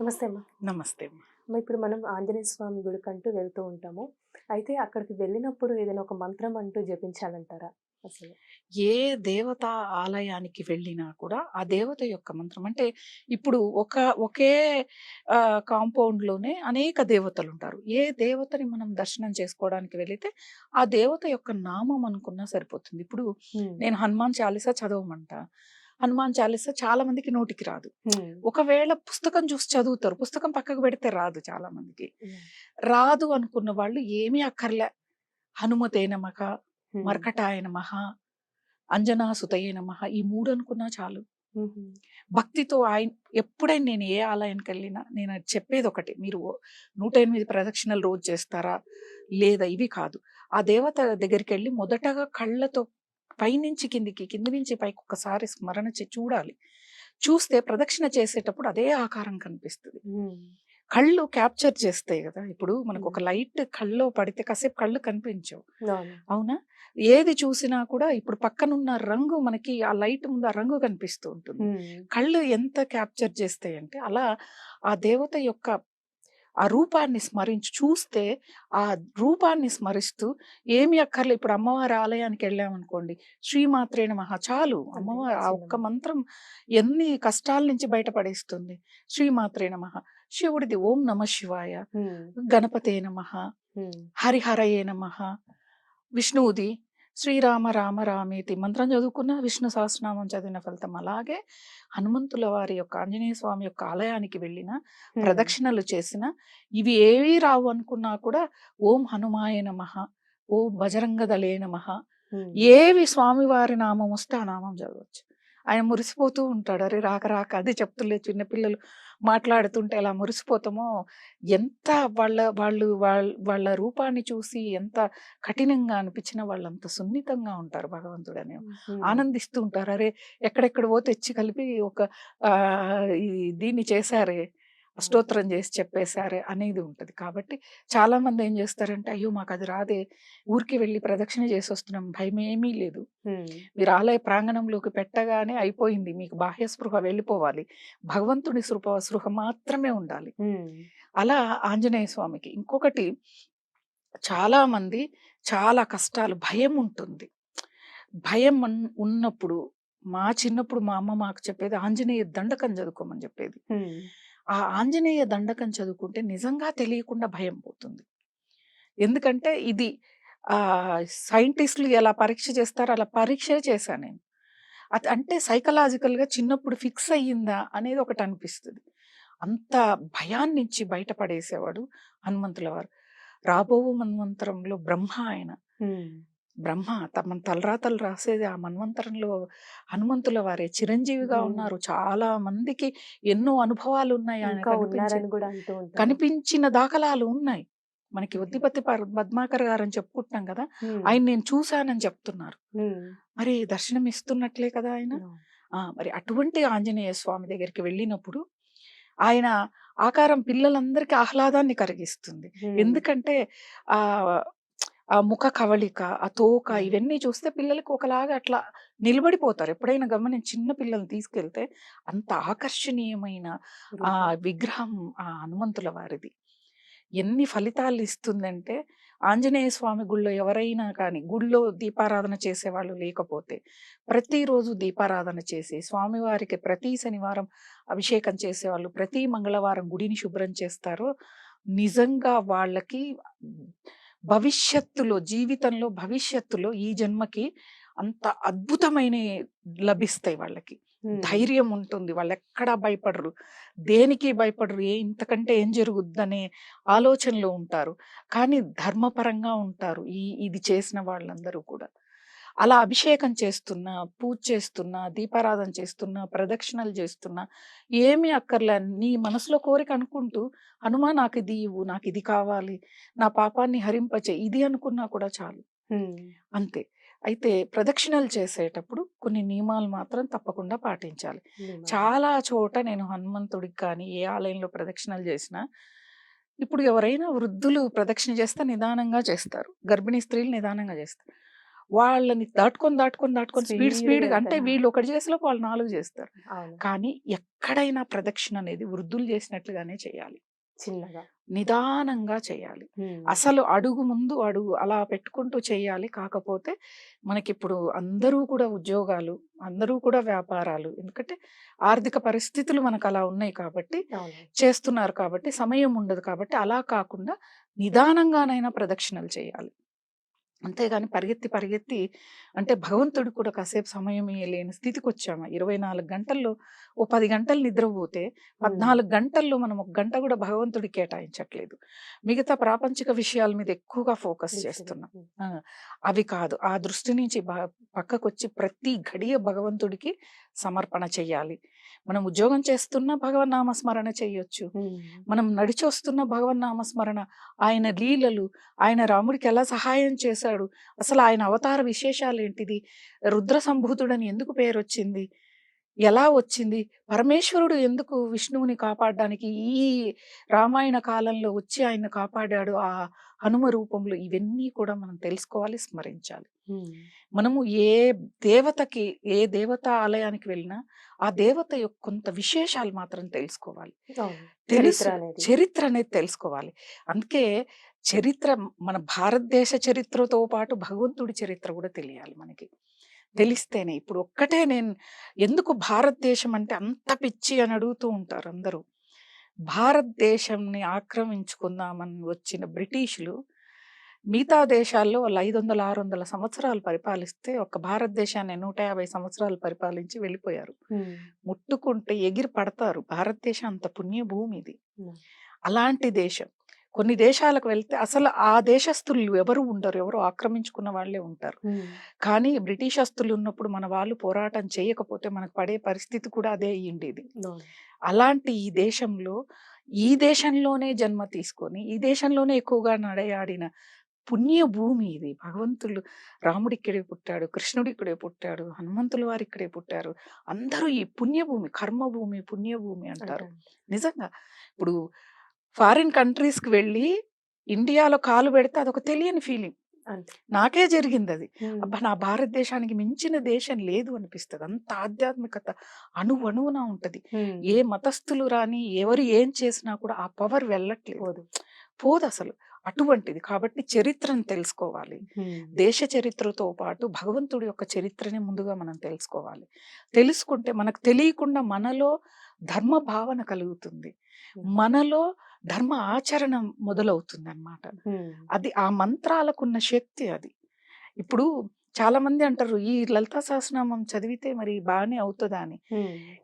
నమస్తే అమ్మా. నమస్తే అమ్మ. ఇప్పుడు మనం ఆంజనేయ స్వామి గుడికంటూ వెళ్తూ ఉంటాము. అయితే అక్కడికి వెళ్ళినప్పుడు ఏదైనా ఒక మంత్రం అంటూ జపించాలంటారా అసలు? ఏ దేవత ఆలయానికి వెళ్ళినా కూడా ఆ దేవత యొక్క మంత్రం అంటే ఇప్పుడు ఒక ఒకే కాంపౌండ్లోనే అనేక దేవతలు ఉంటారు ఏ దేవతని మనం దర్శనం చేసుకోవడానికి వెళితే ఆ దేవత యొక్క నామం అనుకున్నా సరిపోతుంది. ఇప్పుడు. నేను హనుమాన్ చాలీసా చదవమంట. హనుమాన్ చాలీసా చాలా మందికి నోటికి రాదు. ఒకవేళ పుస్తకం చూసి చదువుతారు పుస్తకం పక్కకు పెడితే రాదు చాలా మందికి. రాదు అనుకున్న వాళ్ళు ఏమీ అక్కర్లే హనుమతే నమక. మర్కటాయ నమః అంజనా సుతయే నమః ఈ మూడు అనుకున్నా చాలు. భక్తితో ఆయన ఎప్పుడైనా నేను ఏ ఆలయానికి వెళ్ళినా నేను చెప్పేది ఒకటి మీరు నూట ఎనిమిది ప్రదక్షిణలు రోజు చేస్తారా లేదా ఇవి కాదు ఆ దేవత దగ్గరికి వెళ్ళి మొదటగా కళ్ళతో పైనుంచి కిందికి కింది నుంచి పైకి ఒకసారి స్మరణ చూడాలి చూస్తే ప్రదక్షిణ చేసేటప్పుడు అదే ఆకారం కనిపిస్తుంది. కళ్ళు క్యాప్చర్ చేస్తాయి కదా ఇప్పుడు మనకు ఒక. లైట్ కళ్ళలో పడితే కాసేపు కళ్ళు కనిపించవు అవును. ఏది చూసినా కూడా ఇప్పుడు పక్కనున్న రంగు మనకి ఆ లైట్ ముందు ఆ రంగు కనిపిస్తూ ఉంటుంది. కళ్ళు ఎంత క్యాప్చర్ చేస్తాయంటే అలా ఆ దేవత యొక్క ఆ రూపాన్ని స్మరించి చూస్తే ఆ రూపాన్ని స్మరిస్తూ ఏమి అక్కర్లే ఇప్పుడు అమ్మవారి ఆలయానికి వెళ్ళామనుకోండి శ్రీమాత్రే నమః చాలు అమ్మవారు ఆ ఒక్క. మంత్రం ఎన్ని కష్టాల నుంచి బయటపడేస్తుంది శ్రీమాత్రే నమః శివుడిది ఓం నమ శివాయ. గణపతే నమః. హరిహరయే నమ విష్ణువుది శ్రీరామ రామ రామేతి మంత్రం చదువుకున్న విష్ణు సహస్రనామం చదివిన ఫలితం అలాగే హనుమంతుల వారి యొక్క ఆంజనేయ స్వామి యొక్క ఆలయానికి వెళ్ళిన. ప్రదక్షిణలు చేసిన ఇవి ఏవి రావు అనుకున్నా కూడా ఓం హనుమాయ నమ ఓం బజరంగదలే నమ. ఏవి స్వామివారి నామం వస్తే ఆ నామం చదవచ్చు ఆయన మురిసిపోతూ ఉంటాడు. అరే! రాక రాక అది చెప్తులే చిన్నపిల్లలు మాట్లాడుతుంటే ఎలా మురిసిపోతామో ఎంత వాళ్ళ వాళ్ళు వాళ్ళ వాళ్ళ రూపాన్ని చూసి ఎంత కఠినంగా అనిపించిన వాళ్ళు అంత సున్నితంగా ఉంటారు భగవంతుడు అనే హ్మ్. ఆనందిస్తూ ఉంటారు. అరే! ఎక్కడెక్కడవో తెచ్చి కలిపి ఒక దీన్ని చేశారే స్తోత్రం చేసి చెప్పేశారే అనేది ఉంటుంది. కాబట్టి చాలా మంది ఏం చేస్తారంటే అయ్యో మాకు అది రాదే ఊరికి వెళ్ళి ప్రదక్షిణ చేసి వస్తున్నాం భయం ఏమీ లేదు. మీరు ఆలయ ప్రాంగణంలోకి పెట్టగానే అయిపోయింది మీకు బాహ్య స్పృహ వెళ్ళిపోవాలి. భగవంతుడి స్పృహ స్పృహ మాత్రమే ఉండాలి. అలా ఆంజనేయ స్వామికి. ఇంకొకటి చాలా మంది చాలా కష్టాలు భయం ఉంటుంది. భయం ఉన్నప్పుడు మా చిన్నప్పుడు మా అమ్మ మాకు చెప్పేది ఆంజనేయ దండకం చదువుకోమని చెప్పేది. ఆ ఆంజనేయ దండకం చదువుకుంటే నిజంగా తెలియకుండా భయం పోతుంది. ఎందుకంటే ఇది ఆ సైంటిస్టులు ఎలా పరీక్ష చేస్తారో అలా పరీక్ష చేశాను నేను. అది అంటే సైకలాజికల్గా గా చిన్నప్పుడు ఫిక్స్ అయ్యిందా అనేది ఒకటి అనిపిస్తుంది. అంత భయాన్నించి బయటపడేసేవాడు హనుమంతుల వారు రాబో మన్వంతరంలో బ్రహ్మ ఆయన. బ్రహ్మ తమ తలరాతలు రాసేది ఆ మన్వంతరంలో హనుమంతుల వారే. చిరంజీవిగా. ఉన్నారు. చాలా మందికి ఎన్నో అనుభవాలు ఉన్నాయి ఆయన కనిపించిన దాఖలాలు ఉన్నాయి. మనకి పర్- పద్మాకర్ గారు అని చెప్పుకుంటున్నాం కదా. ఆయన నేను చూశానని చెప్తున్నారు. మరి దర్శనం ఇస్తున్నట్లే కదా ఆయన! మరి అటువంటి ఆంజనేయ స్వామి దగ్గరికి వెళ్ళినప్పుడు ఆయన ఆకారం పిల్లలందరికీ ఆహ్లాదాన్ని కలిగిస్తుంది. ఎందుకంటే ఆ ఆ ముఖ కవళిక ఆ తోక. ఇవన్నీ చూస్తే పిల్లలకి ఒకలాగా అట్లా నిలబడిపోతారు ఎప్పుడైనా గమనించి చిన్న పిల్లల్ని తీసుకెళ్తే అంత ఆకర్షణీయమైన ఆ. విగ్రహం ఆ హనుమంతుల వారిది ఎన్ని ఫలితాలు ఇస్తుందంటే ఆంజనేయ స్వామి గుళ్ళో ఎవరైనా కానీ గుళ్ళో దీపారాధన చేసేవాళ్ళు లేకపోతే ప్రతిరోజు దీపారాధన చేసి స్వామివారికి ప్రతి శనివారం అభిషేకం చేసేవాళ్ళు ప్రతి మంగళవారం గుడిని శుభ్రం చేస్తారో నిజంగా వాళ్ళకి భవిష్యత్తులో జీవితంలో భవిష్యత్తులో ఈ జన్మకి అంత అద్భుతమైన లభిస్తాయి వాళ్ళకి. ధైర్యం ఉంటుంది. వాళ్ళు ఎక్కడా భయపడరు. దేనికి భయపడరు? ఏ ఇంతకంటే ఏం జరుగుద్దనే ఆలోచనలో ఉంటారు. కానీ ధర్మపరంగా ఉంటారు ఈ ఇది చేసిన వాళ్ళందరూ కూడా. అలా అభిషేకం చేస్తున్నా పూజ చేస్తున్నా దీపారాధన చేస్తున్నా ప్రదక్షిణలు చేస్తున్నా ఏమీ అక్కర్లే నీ మనసులో కోరిక అనుకుంటూ హనుమా నాకు ఇది ఇవ్వు నాకు ఇది కావాలి నా పాపాన్ని హరింపచే ఇది అనుకున్నా కూడా చాలు. అంతే అయితే ప్రదక్షిణలు చేసేటప్పుడు కొన్ని నియమాలు మాత్రం తప్పకుండా పాటించాలి. చాలా చోట నేను హనుమంతుడికి కానీ ఏ ఆలయంలో ప్రదక్షిణలు చేసినా ఇప్పుడు ఎవరైనా వృద్ధులు ప్రదక్షిణ చేస్తే నిదానంగా చేస్తారు గర్భిణీ స్త్రీలు నిదానంగా చేస్తారు వాళ్ళని దాటుకొని దాటుకొని దాటుకొని స్పీడ్ స్పీడ్ అంటే. వీళ్ళు ఒకటి చేసేలోపు వాళ్ళు నాలుగు చేస్తారు. కానీ ఎక్కడైనా ప్రదక్షిణ అనేది వృద్ధులు చేసినట్లుగానే చేయాలి. చిన్నగా. నిదానంగా చేయాలి. అసలు అడుగు ముందు అడుగు అలా పెట్టుకుంటూ చేయాలి. కాకపోతే మనకిప్పుడు అందరూ కూడా ఉద్యోగాలు అందరూ కూడా వ్యాపారాలు ఎందుకంటే ఆర్థిక పరిస్థితులు మనకు అలా ఉన్నాయి కాబట్టి చేస్తున్నారు కాబట్టి సమయం ఉండదు కాబట్టి అలా కాకుండా నిదానంగానైనా ప్రదక్షిణలు చేయాలి. అంతేగాని పరిగెత్తి పరిగెత్తి అంటే భగవంతుడు కూడా కాసేపు సమయం లేని స్థితికి వచ్చాము ఇరవై నాలుగు గంటల్లో ఓ పది గంటలు నిద్రపోతే పద్నాలుగు గంటల్లో మనం ఒక గంట కూడా భగవంతుడికి కేటాయించట్లేదు. మిగతా ప్రాపంచిక విషయాల మీద ఎక్కువగా ఫోకస్ చేస్తున్నాం. అవి కాదు. ఆ దృష్టి నుంచి పక్కకొచ్చి ప్రతి గడియ భగవంతుడికి సమర్పణ చెయ్యాలి. మనం ఉద్యోగం చేస్తున్నా భగవన్ నామస్మరణ చెయ్యొచ్చు ఉమ్. మనం నడిచి వస్తున్న భగవన్ నామస్మరణ ఆయన లీలలు ఆయన రాముడికి ఎలా సహాయం చేశాడు అసలు ఆయన అవతార విశేషాలు ఏంటిది రుద్ర సంభూతుడని ఎందుకు పేరు వచ్చింది ఎలా వచ్చింది? పరమేశ్వరుడు ఎందుకు విష్ణువుని కాపాడడానికి ఈ రామాయణ కాలంలో వచ్చి ఆయన కాపాడాడు? ఆ హనుమ రూపంలో ఇవన్నీ కూడా మనం తెలుసుకోవాలి స్మరించాలి. మనము ఏ దేవతకి ఏ దేవత ఆలయానికి వెళ్ళినా ఆ దేవత యొక్క కొంత విశేషాలు మాత్రం తెలుసుకోవాలి. అవును. తెలుసు చరిత్ర అనేది. చరిత్ర అనేది తెలుసుకోవాలి. అందుకే చరిత్ర మన భారతదేశ చరిత్రతో పాటు భగవంతుడి చరిత్ర కూడా తెలియాలి మనకి. తెలిస్తేనే. ఇప్పుడు ఒక్కటే నేను ఎందుకు భారతదేశం అంటే అంత పిచ్చి అని అడుగుతూ ఉంటారు అందరూ. భారతదేశంని ఆక్రమించుకుందామని వచ్చిన బ్రిటిషులు మిగతా దేశాల్లో వాళ్ళు ఐదు వందల ఆరు వందల సంవత్సరాలు పరిపాలిస్తే ఒక భారతదేశాన్ని నూట యాభై సంవత్సరాలు పరిపాలించి వెళ్ళిపోయారు. ముట్టుకుంటే ఎగిరి పడతారు. భారతదేశం అంత పుణ్య భూమి ఇది. అలాంటి దేశం. కొన్ని దేశాలకు వెళ్తే అసలు ఆ దేశస్తులు ఎవరు ఉండరు ఎవరు ఆక్రమించుకున్న వాళ్ళే ఉంటారు. కానీ బ్రిటిషస్తులు ఉన్నప్పుడు మన వాళ్ళు పోరాటం చేయకపోతే మనకు పడే పరిస్థితి కూడా అదే అయ్యిండేది. అలాంటి ఈ దేశంలో ఈ దేశంలోనే జన్మ తీసుకొని ఈ దేశంలోనే ఎక్కువగా నడయాడిన పుణ్య భూమి ఇది భగవంతులు రాముడు ఇక్కడే పుట్టాడు కృష్ణుడు ఇక్కడే పుట్టాడు హనుమంతుల వారు ఇక్కడే పుట్టారు అందరూ ఈ పుణ్యభూమి కర్మభూమి పుణ్యభూమి అంటారు. నిజంగా ఇప్పుడు ఫారిన్ కంట్రీస్కి వెళ్ళి ఇండియాలో కాలు పెడితే అదొక తెలియని ఫీలింగ్. అంతే. నాకే జరిగింది అది. అబ్బా! నా భారతదేశానికి మించిన దేశం లేదు అనిపిస్తుంది. అంత ఆధ్యాత్మికత అణు అణువున ఉంటది. ఏ మతస్థులు రాని ఎవరు ఏం చేసినా కూడా ఆ పవర్ వెళ్ళట్లేదు. పోదు. పోదు అసలు. అటువంటిది. కాబట్టి చరిత్రను తెలుసుకోవాలి. దేశ చరిత్రతో పాటు భగవంతుడి యొక్క చరిత్రని ముందుగా మనం తెలుసుకోవాలి. తెలుసుకుంటే మనకు తెలియకుండా మనలో ధర్మ భావన కలుగుతుంది. మనలో ధర్మ ఆచరణ మొదలవుతుంది అన్నమాట ఉమ్. అది ఆ మంత్రాలకున్న శక్తి అది. ఇప్పుడు చాలా మంది అంటారు ఈ లలితా సహస్రనామం చదివితే మరి బాగానే అవుతుందా అని.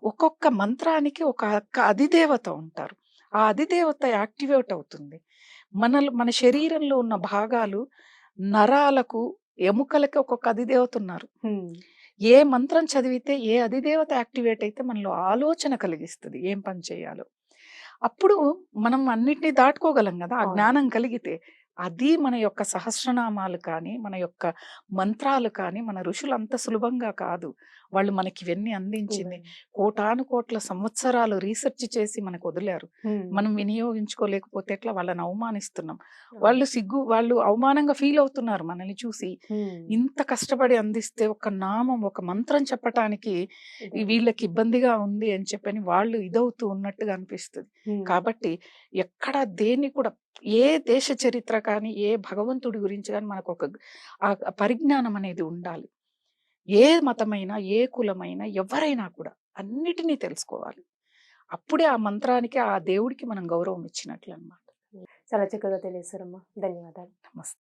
ఒక్కొక్క మంత్రానికి ఒక అధిదేవత ఉంటారు. ఆ అధిదేవత యాక్టివేట్ అవుతుంది మన మన శరీరంలో ఉన్న భాగాలు నరాలకు ఎముకలకి ఒక్కొక్క అధిదేవత ఉన్నారు. ఏ మంత్రం చదివితే ఏ అధిదేవత యాక్టివేట్ అయితే మనలో ఆలోచన కలిగిస్తుంది ఏం పని చేయాలో అప్పుడు మనం అన్నిటినీ దాటుకోగలం కదా ఆ. జ్ఞానం కలిగితే అది మన యొక్క సహస్రనామాలు కానీ మన యొక్క మంత్రాలు కానీ మన ఋషులు అంత సులభంగా కాదు వాళ్ళు మనకి ఇవన్నీ అందించింది. కోటాను కోట్ల సంవత్సరాలు రీసెర్చ్ చేసి మనకు వదిలారు. మనం వినియోగించుకోలేకపోతే ఎట్లా వాళ్ళని అవమానిస్తున్నాం వాళ్ళు సిగ్గు వాళ్ళు అవమానంగా ఫీల్ అవుతున్నారు మనల్ని చూసి. ఇంత కష్టపడి అందిస్తే ఒక నామం ఒక మంత్రం చెప్పటానికి. వీళ్ళకి ఇబ్బందిగా ఉంది అని చెప్పని వాళ్ళు ఇదవుతూ ఉన్నట్టుగా అనిపిస్తుంది. కాబట్టి ఎక్కడ దేన్ని కూడా ఏ దేశ చరిత్ర కానీ ఏ భగవంతుడి గురించి కానీ మనకు ఒక ఆ పరిజ్ఞానం అనేది ఉండాలి. ఏ మతమైనా ఏ కులమైనా ఎవరైనా కూడా అన్నిటినీ తెలుసుకోవాలి. అప్పుడే ఆ మంత్రానికి ఆ దేవుడికి మనం గౌరవం ఇచ్చినట్లు అన్నమాట చాలా చక్కగా తెలియసారమ్మా ధన్యవాదాలు. నమస్తే.